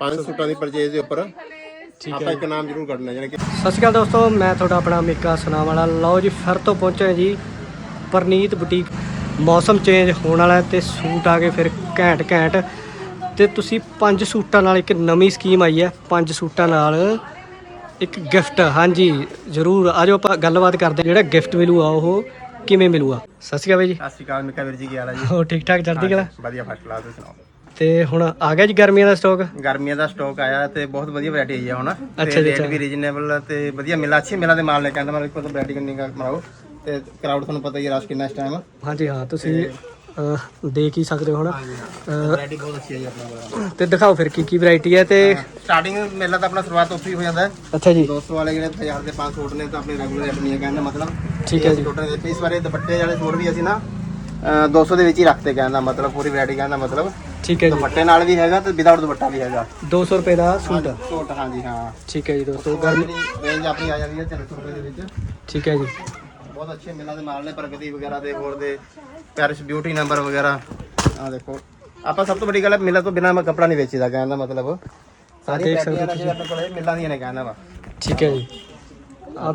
ਪੰਜ ਸੂਟਾਂ ਦੀ ਪਰਚੇਜ਼ ਦੇ ਉੱਪਰ ਆਪਾਂ ਇੱਕ ਨਾਮ ਜ਼ਰੂਰ ਕੱਢਣਾ ਯਾਨੀ ਕਿ ਸਤਿ ਸ਼੍ਰੀ ਅਕਾਲ ਦੋਸਤੋ ਮੈਂ ਤੁਹਾਡਾ ਆਪਣਾ ਮਿੱਕਾ ਸੁਨਾਮ ਵਾਲਾ। ਲਓ ਜੀ ਫਿਰ ਤੋਂ ਪਹੁੰਚੇ ਹਾਂ ਜੀ ਪਰਨੀਤ ਬੁਟੀਕ। ਮੌਸਮ ਚੇਂਜ ਹੋਣ ਵਾਲਾ ਹੈ ਤੇ ਸੂਟ ਆ ਗਏ ਫਿਰ ਘੈਂਟ ਘੈਂਟ। ਤੇ ਤੁਸੀਂ ਪੰਜ ਸੂਟਾਂ ਨਾਲ ਇੱਕ ਨਵੀਂ ਸਕੀਮ ਆਈ ਹੈ ਪੰਜ ਸੂਟਾਂ ਨਾਲ ਇੱਕ ਗਿਫਟ ਹਾਂਜੀ ਜ਼ਰੂਰ ਆਜੋ ਆਪਾਂ ਗੱਲਬਾਤ ਕਰਦੇ। ਜਿਹੜਾ ਗਿਫਟ ਮਿਲੂਗਾ ਉਹ ਕਿਵੇਂ ਮਿਲੂਗਾ? ਸਤਿ ਸ਼੍ਰੀ ਅਕਾਲ ਬਾਈ ਜੀ। ਸਤਿ ਸ਼੍ਰੀ ਅਕਾਲ ਮਿੱਕਾ ਵੀਰ ਜੀ ਕੀ ਹਾਲ ਹੈ ਜੀ? ਹੋ ਠੀਕ ਠਾਕ ਚੜ੍ਹਦੀ ਕਲਾ? ਵਧੀਆ ਫਸਟ ਕਲਾਸ ਤੁਸੀਂ ਸੁਣਾਓ? ਤੇ ਹੁਣ ਆ ਗਿਆ ਜੀ ਗਰਮੀਆਂ ਦਾ ਸਟਾਕ ਗਰਮੀਆਂ ਦਾ ਸਟਾਕ ਆਇਆ ਤੇ ਬਹੁਤ ਵਧੀਆ ਵੈਰਾਈਟੀ ਆਈ ਆ ਹੁਣ। ਅੱਛਾ ਜੀ, ਰੇਟ। ਵੀ ਰੀਜਨੇਬਲ ਤੇ ਵਧੀਆ ਮਿਲਾ ਅੱਛੇ ਮਿਲਾ ਦੇ ਮਾਲ ਲੈ ਕੇ ਆਂਦਾ ਮਤਲਬ ਕੋਈ ਵੈਰਾਈਟੀ ਕਿੰਨੀ ਮਰਾਓ ਤੇ ਕਰਾਊਡ ਤੁਹਾਨੂੰ ਪਤਾ ਹੀ ਹੈ ਰਸ਼ ਕਿੰਨਾ ਇਸ ਟਾਈਮ ਹਾਂਜੀ ਹਾਂ ਤੁਸੀਂ ਦੇਖ ਹੀ ਸਕਦੇ ਹੋ ਅਹ, ਵੈਰਾਈਟੀ ਬਹੁਤ ਅੱਛੀ ਆਈ ਆਪਣੇ ਕੋਲ। ਤੇ ਦਿਖਾਓ ਫਿਰ ਕੀ ਕੀ ਵੈਰਾਈਟੀ ਹੈ ਤੇ ਸਟਾਰਟਿੰਗ ਮੇਲਾ ਤਾਂ ਆਪਣਾ ਸ਼ੁਰੂਆਤ ਉੱਥੇ ਹੀ ਹੋ ਜਾਂਦਾ। ਹੈ ਅੱਛਾ ਜੀ। 200 ਵਾਲੇ ਜਿਹੜੇ 1000 ਦੇ 5 ਸੂਟ ਨੇ ਤਾਂ ਆਪਣੇ ਰੈਗੂਲਰ ਰੇਟ ਨਹੀਂ ਹੈ ਕਹਿੰਦਾ ਮਤਲਬ। ਠੀਕ ਹੈ ਜੀ। ਟੋਟਲ ਦੇ ਇਸ ਵਾਰੇ ਦੁਪੱਟੇ ਵਾਲੇ ਸੂਟ ਵੀ ਅਸੀਂ ਨਾ ਅਹ 200 ਦੇ ਵਿੱਚ ਹੀ ਰੱਖਤੇ ਕਹਿੰਦਾ ਮਤਲਬ ਪੂਰੀ ਵੈਰਾਈਟੀ ਕਹਿੰਦਾ ਮਤਲਬ। ਠੀਕ ਹੈ ਜੀ। ਦੁਪੱਟੇ ਨਾਲ ਵੀ ਹੈਗਾ ਤੇ ਵਿਦਆਊਟ ਦੁਪੱਟਾ ਵੀ ਹੈਗਾ। 200 ਰੁਪਏ ਦਾ ਸੂਟ। ਸੂਟ ਹਾਂਜੀ ਹਾਂ। ਠੀਕ ਹੈ ਜੀ ਦੋਸਤੋ ਗਰਮੀ ਰੇਂਜ ਆਪਣੀ ਆ ਜਾਂਦੀ ਹੈ 300 ਰੁਪਏ ਦੇ ਵਿੱਚ। ਠੀਕ ਹੈ ਜੀ। ਬਹੁਤ ਅੱਛੇ ਮਿਲਾਂ ਦੇ ਮਾਲ ਨੇ ਪ੍ਰਗਤੀ ਵਗੈਰਾ ਦੇ ਹੋਰ ਦੇ ਪੈਰਿਸ ਬਿਊਟੀ ਨੰਬਰ ਵਗੈਰਾ। ਆ ਦੇਖੋ। ਆਪਾਂ ਸਭ ਤੋਂ ਵੱਡੀ ਗੱਲ ਹੈ ਮਿਲਾਂ ਤੋਂ ਬਿਨਾ ਮੈਂ ਕੱਪੜਾ ਨਹੀਂ ਵੇਚੀਦਾ ਕਹਿੰਦਾ ਮਤਲਬ। ਸਾਰੀ ਦੇਖ ਸਕਦੇ ਆਪਣੇ ਕੋਲ ਮਿਲਾਂ ਦੀਆਂ ਨੇ ਕਹਿੰਦਾ ਵਾ। ਠੀਕ ਹੈ ਜੀ। ਆ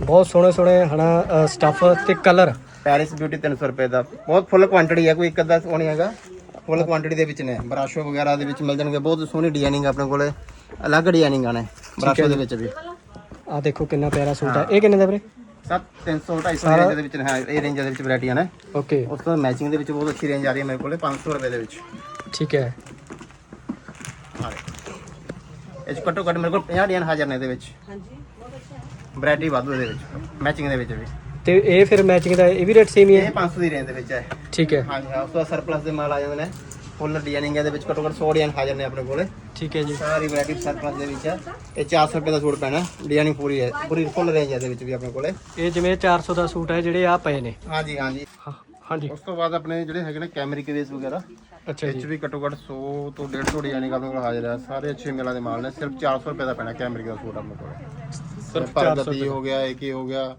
ਬਹੁਤ ਸੋਹਣੇ ਸੋਹਣੇ ਹਨਾ ਸਟੱਫ ਤੇ ਕਲਰ ਪੈਰਿਸ ਬਿਊਟੀ 300 ਰੁਪਏ ਦਾ। ਬਹੁਤ ਫੁੱਲ ਕੁਆਂਟੀਟੀ ਹੈ ਕੋਈ ਇੱਕ ਅੱਧਾ ਨਹੀਂ ਹੈਗਾ। ਫੁੱਲ ਕੁਆਂਟੀਟੀ ਦੇ ਵਿੱਚ ਨੇ। ਬਰਾਸ਼ੋ ਵਗੈਰਾ ਦੇ ਵਿੱਚ ਮਿਲ ਜਾਣਗੇ। ਬਹੁਤ ਸੋਹਣੀ ਡਿਜ਼ਾਈਨਿੰਗ ਆਪਣੇ ਕੋਲੇ। ਅਲੱਗ ਡਿਜ਼ਾਈਨਿੰਗਾਂ ਨੇ। ਬਰਾਸ਼ੋ ਦੇ ਵਿੱਚ ਵੀ। ਆ ਦੇਖੋ ਕਿੰਨਾ ਪਿਆਰਾ ਸੂਟ ਹੈ। ਇਹ ਕਿੰਨੇ ਦਾ ਵੀਰੇ? ਸਭ 300 250 ਰੇਂਜ ਦੇ ਵਿੱਚ ਨੇ। ਹਾਂ ਇਹ ਰੇਂਜ ਦੇ ਵਿੱਚ ਵੈਰਾਈਟੀਆਂ ਨੇ। ਓਕੇ ਉਸ ਤੋਂ ਮੈਚਿੰਗ ਦੇ ਵਿੱਚ ਬਹੁਤ ਅੱਛੀ ਰੇਂਜ ਆ ਰਹੀ ਹੈ ਮੇਰੇ ਕੋਲੇ 500 ਰੁਪਏ ਦੇ ਵਿੱਚ। ਠੀਕ ਹੈ। ਇਹ 'ਚ ਘੱਟੋ ਘੱਟ ਮੇਰੇ ਕੋਲ 50 ਡਿਜ਼ਾਈਨ ਹਾਜ਼ਰ ਨੇ ਇਹਦੇ ਵਿੱਚ। ਹਾਂਜੀ ਵੈਰਾਈਟੀ ਵਾਧੂ ਇਹਦੇ ਵਿੱਚ। ਮੈਚਿੰਗ ਦੇ ਵਿੱਚ ਵੀ। ਤੇ ਇਹ ਫਿਰ ਮੈਚਿੰਗ ਦਾ ਇਹ ਵੀ ਰੇਟ ਸੇਮ ਹੀ ਇਹ ਹੈ 500 ਦੀ ਰੇਂਜ ਦੇ ਵਿੱਚ ਹੈ। ਠੀਕ ਹੈ। ਹਾਂਜੀ ਹਾਂ ਉਸ ਤੋਂ ਸਰਪਲਸ ਦੇ ਮਾਲ ਆ ਜਾਂਦੇ ਨੇ। ਫੁੱਲ ਡਿਜ਼ਾਈਨਿੰਗ ਇਹਦੇ ਵਿੱਚ ਘੱਟੋ ਘੱਟ 100 ਡਿਜ਼ਾਈਨ ਹਾਜ਼ਰ ਨੇ ਆਪਣੇ ਕੋਲੇ। ਠੀਕ ਹੈ ਜੀ। ਸਾਰੀ ਵੈਰਾਈਟੀ ਸਰਪਲਸ ਦੇ ਵਿੱਚ ਹੈ ਇਹ 400 ਰੁਪਏ ਦਾ ਸੂਟ ਪੈਣਾ। ਡਿਜ਼ਾਈਨਿੰਗ ਪੂਰੀ ਹੈ ਪੂਰੀ ਫੁੱਲ ਰੇਂਜ ਹੈ ਇਹਦੇ ਵਿੱਚ ਵੀ ਆਪਣੇ ਕੋਲੇ। ਇਹ ਜਿਵੇਂ 400 ਦਾ ਸੂਟ ਹੈ ਜਿਹੜੇ ਆ ਪਏ ਨੇ। ਹਾਂਜੀ ਹਾਂਜੀ। ਹਾਂ- ਹਾਂਜੀ। ਉਸ ਤੋਂ ਬਾਅਦ ਆਪਣੇ ਜਿਹੜੇ ਹੈਗੇ ਨੇ ਕੈਮਰਿਕ ਵੇਸ ਵਗੈਰਾ ਅੱਛਾ ਇਹ ਜੀ 'ਚ ਵੀ ਘੱਟੋ ਘੱਟ 100 ਤੋਂ 150 ਡਿਜ਼ਾਈਨਿੰਗ ਆਪਣੇ ਕੋਲ ਹਾਜ਼ਰ ਹੈ ਸਾਰੇ ਅੱਛੇ ਮਿਲਾਂ ਦੇ ਮਾਲ ਨੇ। ਸਿਰਫ 400 ਰੁਪਏ ਦਾ ਪੈਣਾ ਕੈਮਰਿਕ ਦਾ ਸੂਟ ਆਪਣੇ ਕੋਲ। ਸਿਰਫ ਪ੍ਰਗਤੀ ਹੋ ਗਿਆ ਏਕੇ ਹੋ ਗਿਆ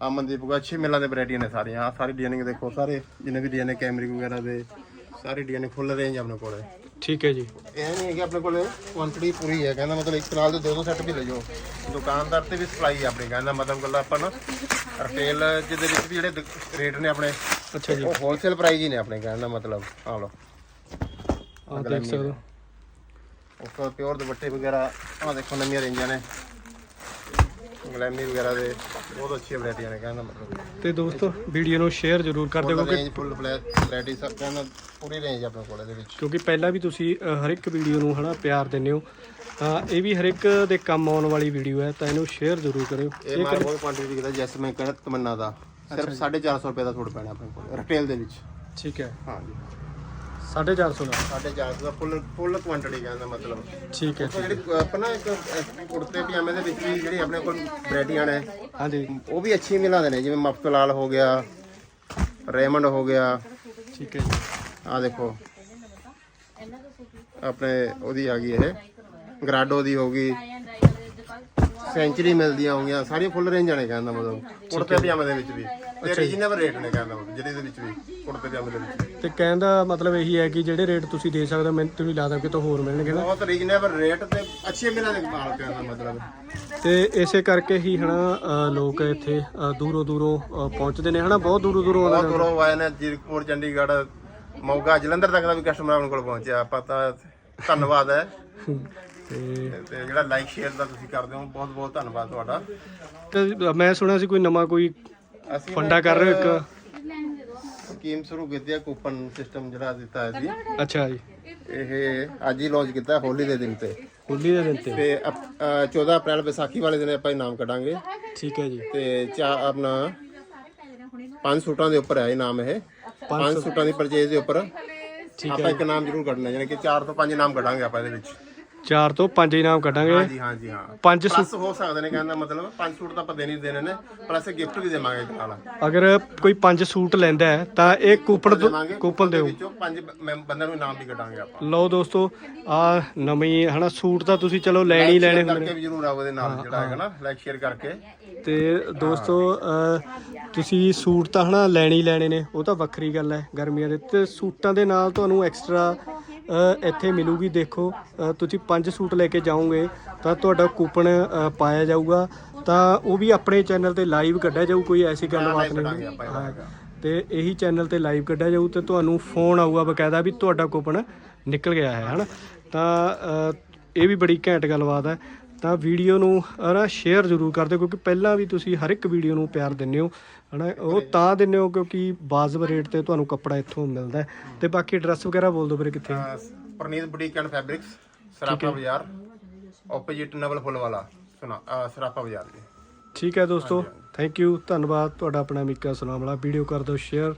ਅਮਨਦੀਪ ਗਿਆ ਅੱਛੇ ਮਿਲਾਂ ਦੇ ਵੈਰਾਈਟੀਆਂ ਨੇ ਸਾਰੀਆਂ। ਆਹ ਸਾਰੀ ਡਿਜ਼ਾਈਨਿੰਗ ਦੇਖੋ ਸਾਰੇ ਜਿੰਨੇ ਵੀ ਡਿਜ਼ਾਈਨ ਕੈਮਰਿਕ ਵਗੈਰਾ ਦੇ ਸਾਰੀ ਡਿਜ਼ਾਈਨਿੰਗ ਫੁੱਲ ਰੇਂਜ ਆਪਣੇ ਕੋਲ ਠੀਕ ਹੈ ਜੀ। ਇਹ ਨਹੀਂ ਹੈ ਕਿ ਆਪਣੇ ਕੋਲ ਕੁਆਂਟੀਟੀ ਪੂਰੀ ਹੈ ਕਹਿੰਦਾ ਮਤਲਬ ਇੱਕ ਨਾਲ ਦੇ ਦੋ ਦੋ ਸੈੱਟ ਵੀ ਲੈ ਜਾਓ ਦੁਕਾਨਦਾਰ ਤੇ ਵੀ ਸਪਲਾਈ ਆਪਣੀ ਕਹਿੰਦਾ ਮਤਲਬ ਗੱਲ ਆਪਾਂ ਨਾ ਰਿਟੇਲ ਜਿਹਦੇ ਵਿੱਚ ਵੀ ਜਿਹੜੇ ਰੇਟ ਨੇ ਆਪਣੇ ਅੱਛਾ ਜੀ। ਉਹ ਹੋਲਸੇਲ ਪ੍ਰਾਈਸ ਹੀ ਨੇ ਆਪਣੇ ਕਹਿੰਦਾ ਮਤਲਬ ਆ ਲਓ। ਆ ਦੇਖ ਸਕਦੇ ਹੋ। ਉਸ ਤੋਂ ਪਿਓਰ ਦੁਪੱਟੇ ਵਗੈਰਾ ਆ ਦੇਖੋ ਨਵੀਆਂ ਰੇਂਜਾਂ ਨੇ। ਗਲੈਮੀ ਵਗੈਰਾ ਦੇ ਬਹੁਤ ਅੱਛੀ ਵੈਰਾਈਟੀਆਂ ਨੇ ਕਹਿੰਦਾ ਮਤਲਬ। ਤੇ ਦੋਸਤੋ ਵੀਡੀਓ ਨੂੰ ਸ਼ੇਅਰ ਜ਼ਰੂਰ ਕਰ ਦਿਓ ਕਿਉਂਕਿ ਰੇਂਜ ਫੁੱਲ ਵੈਰਾਈਟੀ ਸਭ ਕਹਿੰਦਾ ਪੂਰੀ ਰੇਂਜ ਆਪਣੇ ਕੋਲ ਇਹਦੇ ਵਿੱਚ। ਕਿਉਂਕਿ ਪਹਿਲਾਂ ਵੀ ਤੁਸੀਂ ਅ, ਹਰ ਇੱਕ ਵੀਡੀਓ ਨੂੰ ਹਨਾ ਪਿਆਰ ਦਿੰਦੇ ਹੋ। ਤਾਂ ਇਹ ਵੀ ਹਰ ਇੱਕ ਦੇ ਕੰਮ ਆਉਣ ਵਾਲੀ ਵੀਡੀਓ ਹੈ ਤਾਂ ਇਹਨੂੰ ਸ਼ੇਅਰ ਜ਼ਰੂਰ ਕਰਿਓ। ਇਹ ਮਾਲ ਬਹੁਤ ਕੁਆਂਟੀਟੀ ਵਿਕਦਾ ਜੈਸ ਮੈਂ ਕਹਿੰਦਾ ਤਮੰਨਾ ਦਾ। ਸਿਰਫ 450 ਰੁਪਏ ਦਾ ਸੂਟ ਪੈਣਾ ਆਪਣੇ ਕੋਲ ਰਿਟੇਲ ਦੇ ਵਿੱਚ। ਠੀਕ ਹੈ। ਹਾਂਜੀ। 450 ਦਾ 450 ਦਾ ਫੁੱਲ ਫੁੱਲ ਕੁਆਂਟੀਟੀ ਕਹਿੰਦਾ ਮਤਲਬ ਠੀਕ ਹੈ ਉਹ ਜਿਹੜੀ ਆਪਣਾ ਇੱਕ ਅਹ, ਕੁੜਤੇ ਪਜਾਮੇ ਦੇ ਵਿੱਚ ਵੀ ਜਿਹੜੀ ਆਪਣੇ ਕੋਲ ਵੈਰਾਈਟੀਆਂ ਨੇ ਹਾਂਜੀ ਉਹ ਵੀ ਅੱਛੀ ਮਿਲਾਉਂਦੇ ਨੇ ਜਿਵੇਂ ਮਫਤਲਾਲ ਹੋ ਗਿਆ ਰੇਮੰਡ ਹੋ ਗਿਆ ਠੀਕ ਹੈ ਜੀ ਆ ਦੇਖੋ ਆਪਣੇ ਉਹਦੀ ਆ ਗਈ ਇਹ ਗਰਾਡੋ ਦੀ ਹੋ ਗਈ ਸੈਂਚਰੀ ਮਿਲਦੀਆਂ ਹੋ ਗਈਆਂ ਸਾਰੀਆਂ ਫੁੱਲ ਰੇਂਜ ਨੇ ਕਹਿੰਦਾ ਮਤਲਬ। ਕੁੜਤੇ ਪਜਾਮੇ ਦੇ ਵਿੱਚ ਵੀ। ਤੇ ਰੀਜਨੇਬਲ ਰੇਟ ਨੇ ਕਹਿੰਦਾ ਮਤਲਬ ਜਿਹੜੇ ਦੇ ਵਿੱਚ ਵੀ ਕੁੜਤੇ ਪਜਾਮੇ ਦੇ ਵਿੱਚ ਵੀ। ਤੇ ਕਹਿਣ ਦਾ ਮਤਲਬ ਇਹੀ ਹੈ ਕਿ ਜਿਹੜੇ ਰੇਟ ਤੁਸੀਂ ਦੇ ਸਕਦੇ ਹੋ ਮੈਨੂੰ ਨਹੀਂ ਲੱਗਦਾ ਕਿ ਤੋਂ ਹੋਰ ਮਿਲਣਗੇ ਨਾ। ਬਹੁਤ ਰੀਜਨੇਬਲ ਰੇਟ ਤੇ ਅੱਛੇ ਮਿਲਾਂ ਦੇ ਮਾਲ ਕਹਿੰਦਾ ਮਤਲਬ। ਤੇ ਇਸੇ ਕਰਕੇ ਹੀ ਹਨਾ ਅ, ਲੋਕ ਇੱਥੇ ਅ, ਦੂਰੋਂ ਦੂਰੋਂ ਅ, ਪਹੁੰਚਦੇ ਨੇ ਹਨਾ ਬਹੁਤ ਦੂਰੋਂ ਦੂਰੋਂ ਆਉਂਦੇ ਬਹੁਤ ਦੂਰੋਂ ਆਏ ਨੇ ਜੀਰਕਪੁਰ ਚੰਡੀਗੜ੍ਹ ਮੋਗਾ ਜਲੰਧਰ ਤੱਕ ਦਾ ਵੀ ਕਸਟਮਰ ਆਪਣੇ ਕੋਲ ਪਹੁੰਚਿਆ। ਆਪਾਂ ਤਾਂ ਧੰਨਵਾਦ ਹੈ। ਨੇ ਤੇ ਤੇ ਜਿਹੜਾ ਲਾਈਕ ਸ਼ੇਅਰ ਦਾ ਤੁਸੀਂ ਕਰਦੇ ਹੋ ਬਹੁਤ ਬਹੁਤ ਧੰਨਵਾਦ ਤੁਹਾਡਾ। ਤੇ ਮੈਂ ਸੁਣਿਆ ਸੀ ਕੋਈ ਨਵਾਂ ਕੋਈ ਅਸੀਂ ਫੰਡਾ ਕਰ ਰਹੇ ਹੋ ਇੱਕ? ਸਕੀਮ ਸ਼ੁਰੂ ਕੀਤੀ ਹੈ ਕੂਪਨ ਸਿਸਟਮ ਜਿਹੜਾ ਦਿੱਤਾ ਹੈ ਜੀ ਅੱਛਾ ਜੀ। ਇਹ ਅੱਜ ਹੀ ਲਾਂਚ ਕੀਤਾ ਹੈ ਹੋਲੀ ਦੇ ਦਿਨ ਤੇ। ਹੋਲੀ ਦੇ ਦਿਨ ਤੇ। ਤੇ ਅਪ- ਅ, 14 ਅਪ੍ਰੈਲ ਵਿਸਾਖੀ ਵਾਲੇ ਦਿਨ ਆਪਾਂ ਇਨਾਮ ਕੱਢਾਂਗੇ। ਠੀਕ ਹੈ ਜੀ। ਤੇ ਚਾ ਆਪਣਾ ਪੰਜ ਸੂਟਾਂ ਦੇ ਉੱਪਰ ਹੈ ਇਨਾਮ ਇਹ। ਪੰਜ ਸੂਟਾਂ। ਦੀ ਪਰਚੇਜ਼ ਦੇ ਉੱਪਰ। ਆਪਾਂ ਇੱਕ ਨਾਮ ਜ਼ਰੂਰ ਕੱਢਣਾ ਯਾਨੀ ਕਿ 4 ਤੋਂ 5 ਇਨਾਮ ਕੱਢਾਂਗੇ ਆਪਾਂ ਇਹਦੇ ਵਿੱਚ। ਚਾਰ ਤੋਂ ਪੰਜ ਇਨਾਮ ਕੱਢਾਂਗੇ। ਹਾਂਜੀ ਹਾਂਜੀ ਹਾਂ। ਪੰਜ ਸੂ- ਪਲੱਸ ਹੋ ਸਕਦੇ ਨੇ ਕਹਿੰਦਾ ਮਤਲਬ ਪੰਜ ਸੂਟ ਤਾਂ ਆਪਾਂ ਦੇਣੇ ਹੀ ਦੇਣੇ ਨੇ ਪਲੱਸ ਗਿਫਟ ਵੀ ਦੇਵਾਂਗੇ ਇੱਕ ਨਾਲ। ਅਗਰ ਕੋਈ ਪੰਜ ਸੂਟ ਲੈਂਦਾ ਹੈ ਤਾਂ ਇਹ ਕੂਪਨ ਕੂਪਨ ਦਿਓ। ਵਿੱਚੋਂ ਪੰਜ ਮੈਂ- ਬੰਦਿਆਂ ਨੂੰ ਇਨਾਮ ਵੀ ਕੱਢਾਂਗੇ ਆਪਾਂ। ਲਓ ਦੋਸਤੋ ਆ ਨਵੀਂ ਹਨਾ ਸੂਟ ਤਾਂ ਤੁਸੀਂ ਚਲੋ ਲੈਣ ਹੀ ਲੈਣੇ ਹੁੰਦੇ ਕਰਕੇ ਵੀ ਜ਼ਰੂਰ ਆਓ ਇਹਦੇ ਨਾਲ ਜਿਹੜਾ ਹੈਗਾ ਨਾ ਲਾਈਕ ਸ਼ੇਅਰ ਕਰਕੇ। ਤੇ ਦੋਸਤੋ ਅਹ, ਤੁਸੀਂ ਸੂਟ ਤਾਂ ਹਨਾ ਲੈਣੇ ਹੀ ਲੈਣੇ ਨੇ ਉਹ ਤਾਂ ਵੱਖਰੀ ਗੱਲ ਹੈ ਗਰਮੀਆਂ ਦੇ। ਤੇ ਸੂਟਾਂ ਦੇ ਨਾਲ ਤੁਹਾਨੂੰ ਐਕਸਟਰਾ ਇੱਥੇ ਮਿਲੂਗੀ ਦੇਖੋ ਤੁਸੀਂ ਪੰਜ ਸੂਟ ਲੈ ਕੇ ਜਾਓਗੇ ਤਾਂ ਤੁਹਾਡਾ ਕੂਪਨ ਪਾਇਆ ਜਾਊਗਾ। ਤਾਂ ਉਹ ਵੀ ਆਪਣੇ ਚੈਨਲ ਤੇ ਲਾਈਵ ਕੱਢਿਆ ਜਾਊ ਕੋਈ ਐਸੀ ਗੱਲਬਾਤ ਨਹੀਂ। ਹਾਂ। ਤੇ ਇਹੀ ਚੈਨਲ ਤੇ ਲਾਈਵ ਕੱਢਿਆ ਜਾਊ ਤੇ ਤੁਹਾਨੂੰ ਫੋਨ ਆਊਗਾ ਬਕਾਇਦਾ ਵੀ ਤੁਹਾਡਾ ਕੂਪਨ ਨਿਕਲ ਗਿਆ ਹੈ ਹਨਾ? ਤਾਂ ਇਹ ਵੀ ਬੜੀ ਘੈਂਟ ਗੱਲਬਾਤ ਹੈ। ਤਾਂ ਵੀਡੀਓ ਨੂੰ ਅ, ਨਾ ਸ਼ੇਅਰ ਜ਼ਰੂਰ ਕਰ ਦਿਓ ਕਿਉਂਕਿ ਪਹਿਲਾਂ ਵੀ ਤੁਸੀਂ ਹਰ ਇੱਕ ਵੀਡੀਓ ਨੂੰ ਪਿਆਰ ਦਿੰਦੇ ਹੋ ਹਨਾ? ਉਹ ਤਾਂ ਦਿੰਦੇ ਹੋ ਕਿਉਂਕਿ ਬਾਜ਼ਬ ਰੇਟ ਤੇ ਤੁਹਾਨੂੰ ਕੱਪੜਾ ਇੱਥੋਂ ਮਿਲਦਾ ਹੈ। ਤੇ ਬਾਕੀ ਐਡਰੈਸ ਵਗੈਰਾ ਬੋਲ ਦਿਓ ਵੀਰੇ ਕਿੱਥੇ ਹੈ। ਅਹ Praneet boutique and fabrics Sarafa Bazaar opposite Naval ਫੁੱਲ ਵਾਲਾ ਸੁਣਾ ਅਹ ਸਰਾਪਾ ਬਾਜ਼ਾਰ ਜੀ। ਠੀਕ ਹੈ ਦੋਸਤੋ ਥੈਂਕ ਯੂ ਧੰਨਵਾਦ ਤੁਹਾਡਾ ਆਪਣਾ ਮੀਕਾ ਸੁਨਾਮ ਵਾਲਾ। ਵੀਡੀਓ ਕਰ ਦਿਓ ਸ਼ੇਅਰ